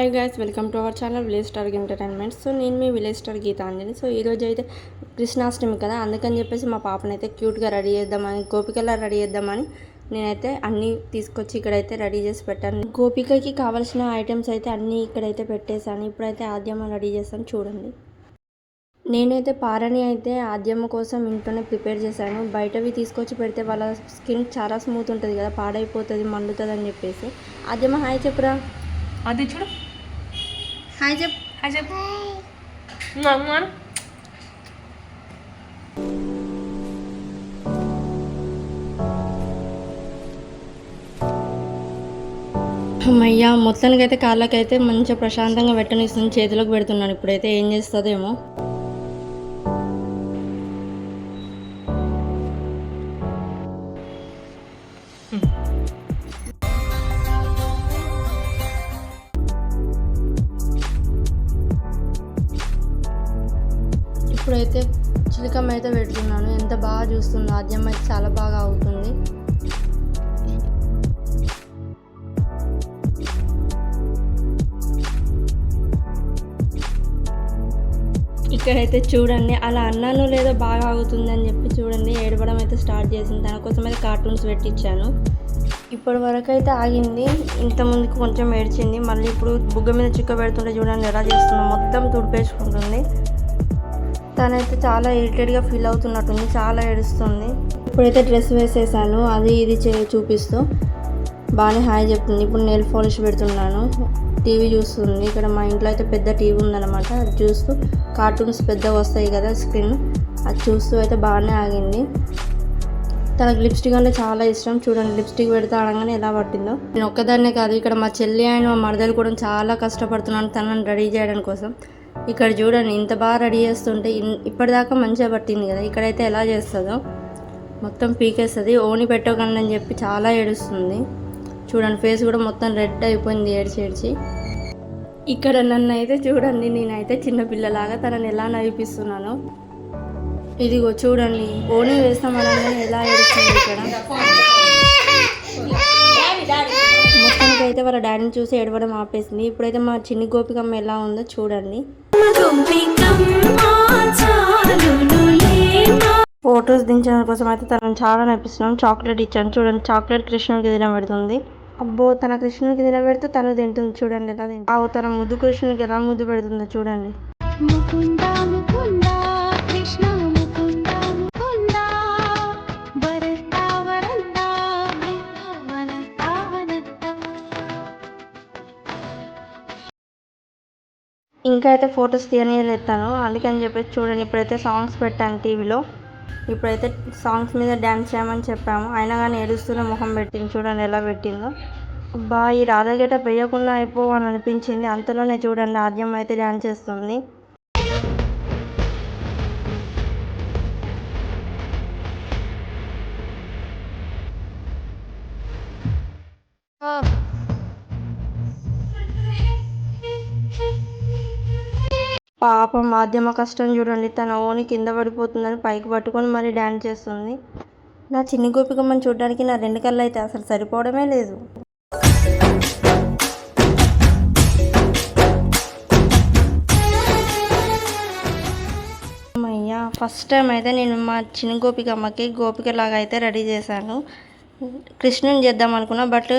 Hi guys welcome to our channel village star entertainment so నేను మీ village star Gitanjali. So ఈరోజు అయితే కృష్ణాష్టమి కదా అందుకని చెప్పేసి మా పాపనైతే అయితే క్యూట్గా రెడీ చేద్దామని గోపికలా రెడీ చేద్దామని నేనైతే అన్నీ తీసుకొచ్చి ఇక్కడైతే రెడీ చేసి పెట్టాను. గోపికకి కావాల్సిన ఐటమ్స్ అయితే అన్నీ ఇక్కడైతే పెట్టేశాను. ఇప్పుడైతే ఆద్యమ రెడీ చేస్తాను చూడండి. నేనైతే పారని అయితే ఆద్యమ్మ కోసం ఇంట్లోనే ప్రిపేర్ చేశాను. బయటవి తీసుకొచ్చి పెడితే వాళ్ళ స్కిన్ చాలా స్మూత్ ఉంటుంది కదా పాడైపోతుంది మండుతుంది అని చెప్పేసి. ఆద్యమ్మ హాయ్ చెప్పురా. అది చూడు. హాయ్ చెప్ హాయ్ చెప్పు. అమ్మయ్య మొత్తానికి అయితే కాళ్ళకైతే మంచిగా ప్రశాంతంగా పెట్టనిస్తుంది చేతిలోకి పెడుతున్నాను ఇప్పుడైతే ఏం చేస్తుందేమో ఇప్పుడైతే చిలకమ్మ అయితే పెడుతున్నాను. ఎంత బాగా చూస్తుందో. ఆద్యం అయితే చాలా బాగా అవుతుంది ఇక్కడైతే చూడండి అలా అన్నాను లేదో బాగా అవుతుంది అని చెప్పి చూడండి. ఏడవడం అయితే స్టార్ట్ చేసింది. దానికోసం అయితే కార్టూన్స్ పెట్టించాను. ఇప్పటి వరకు అయితే ఆగింది ఇంతకుముందుకు కొంచెం ఏడ్చింది. మళ్ళీ ఇప్పుడు బుగ్గ మీద చిక్క పెడుతుంటే చూడండి ఎలా చేస్తుందో. మొత్తం తుడిపేసుకుంటుంది. తనైతే చాలా ఇరిటేట్గా ఫీల్ అవుతున్నట్టుంది చాలా ఏడుస్తుంది. ఇప్పుడైతే డ్రెస్ వేసేసాను అది ఇది చే చూపిస్తూ బాగానే హాయ్ చెప్తుంది. ఇప్పుడు నెయిల్ పాలిష్ పెడుతున్నాను టీవీ చూస్తుంది. ఇక్కడ మా ఇంట్లో అయితే పెద్ద టీవీ ఉందన్నమాట అది చూస్తూ కార్టూన్స్ పెద్దగా వస్తాయి కదా స్క్రీన్ అది చూస్తూ అయితే బాగానే ఆగింది. తనకు లిప్స్టిక్ అంటే చాలా ఇష్టం. చూడండి లిప్స్టిక్ పెడితే అనగానే ఎలా పట్టిందో. నేను ఒక్కదాన్నే కాదు ఇక్కడ మా చెల్లి ఆయన మా మరదలు కూడా చాలా కష్టపడుతున్నాను తనని రెడీ చేయడం కోసం. ఇక్కడ చూడండి ఇంత బాగా రెడీ చేస్తుంటే ఇప్పటిదాకా మంచిగా పట్టింది కదా. ఇక్కడైతే ఎలా చేస్తుందో మొత్తం పీకేస్తుంది. ఓని పెట్టకండి అని చెప్పి చాలా ఏడుస్తుంది. చూడండి ఫేస్ కూడా మొత్తం రెడ్ అయిపోయింది ఏడ్చి ఏడ్చి. ఇక్కడ నన్ను అయితే చూడండి నేనైతే చిన్నపిల్లలాగా తనని ఎలా నడిపిస్తున్నాను. ఇదిగో చూడండి ఓని వేస్తామనగానే ఎలా ఏడుస్తుంది ఇక్కడ. మొత్తానికి అయితే వాళ్ళ డాడీని చూసి ఏడవడం ఆపేసింది. ఇప్పుడైతే మా చిన్ని గోపికమ్మ ఎలా ఉందో చూడండి. ఫొటోస్ దించడం కోసం అయితే తనను చాలా నడిపిస్తున్నాం చాక్లెట్ ఇచ్చాను. చూడండి చాక్లెట్ కృష్ణుడికి తినబెడుతుంది అబ్బో తన కృష్ణుడికి తినబెడితే తను తింటుంది. చూడండి ఎలా తింటుంది. తన ముద్దు కృష్ణుడికి ఎలా ముద్దు పెడుతుందో చూడండి. ఇంకా అయితే ఫొటోస్ తీయనియలేస్తాను అందుకని చెప్పేసి చూడండి ఇప్పుడైతే సాంగ్స్ పెట్టాను టీవీలో. ఇప్పుడైతే సాంగ్స్ మీద డ్యాన్స్ చేయమని చెప్పాము. అయినా కానీ ఏడుస్తూనే మొహం పెట్టింది. చూడండి ఎలా పెట్టిందో. అబ్బా ఈ రాధగేట వేయకుండా అయిపోవని అనిపించింది. అంతలోనే చూడండి ఆద్యం అయితే డ్యాన్స్ చేస్తుంది. పాపం మాధ్యమ కష్టం చూడండి తన ఓని కింద పడిపోతుందని పైకి పట్టుకొని మరీ డ్యాన్స్ చేస్తుంది. నా చిన్ని గోపికమ్మని చూడడానికి నా రెండు కళ్ళు అయితే అసలు సరిపోవడమే లేదు. అమ్మయ్యా ఫస్ట్ టైం అయితే నేను మా చిన్న గోపికమ్మకి గోపికలాగా అయితే రెడీ చేశాను. కృష్ణుని చేద్దాం అనుకున్నా బట్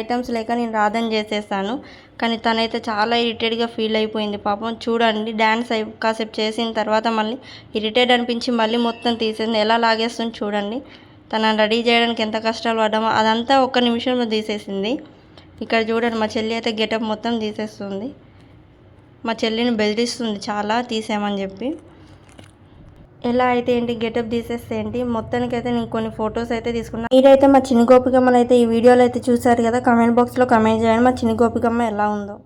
ఐటమ్స్ లేక నేను రాదని చేసేసాను. కానీ తనైతే చాలా ఇరిటేట్గా ఫీల్ అయిపోయింది. పాపం చూడండి డ్యాన్స్ అయి కాసేపు చేసిన తర్వాత మళ్ళీ ఇరిటేట్ అనిపించి మళ్ళీ మొత్తం తీసేసింది. ఎలా లాగేస్తుంది చూడండి. తనని రెడీ చేయడానికి ఎంత కష్టాలు పడ్డామో అదంతా ఒక్క నిమిషంలో తీసేసింది. ఇక్కడ చూడండి మా చెల్లి అయితే గెటప్ మొత్తం తీసేస్తుంది. మా చెల్లిని బెదిరిస్తుంది చాలా తీసేయమని చెప్పి. ఎలా అయితే ఏంటి గెటప్ తీసేస్తే ఏంటి మొత్తానికి అయితే నేను కొన్ని ఫొటోస్ అయితే తీసుకున్నాను మీరైతే మా చిన్న గోపికమ్మని అయితే ఈ వీడియోలో అయితే చూసారు కదా కమెంట్ బాక్స్లో కమెంట్ చేయండి. మా చిన్న గోపికమ్మ ఎలా ఉందో.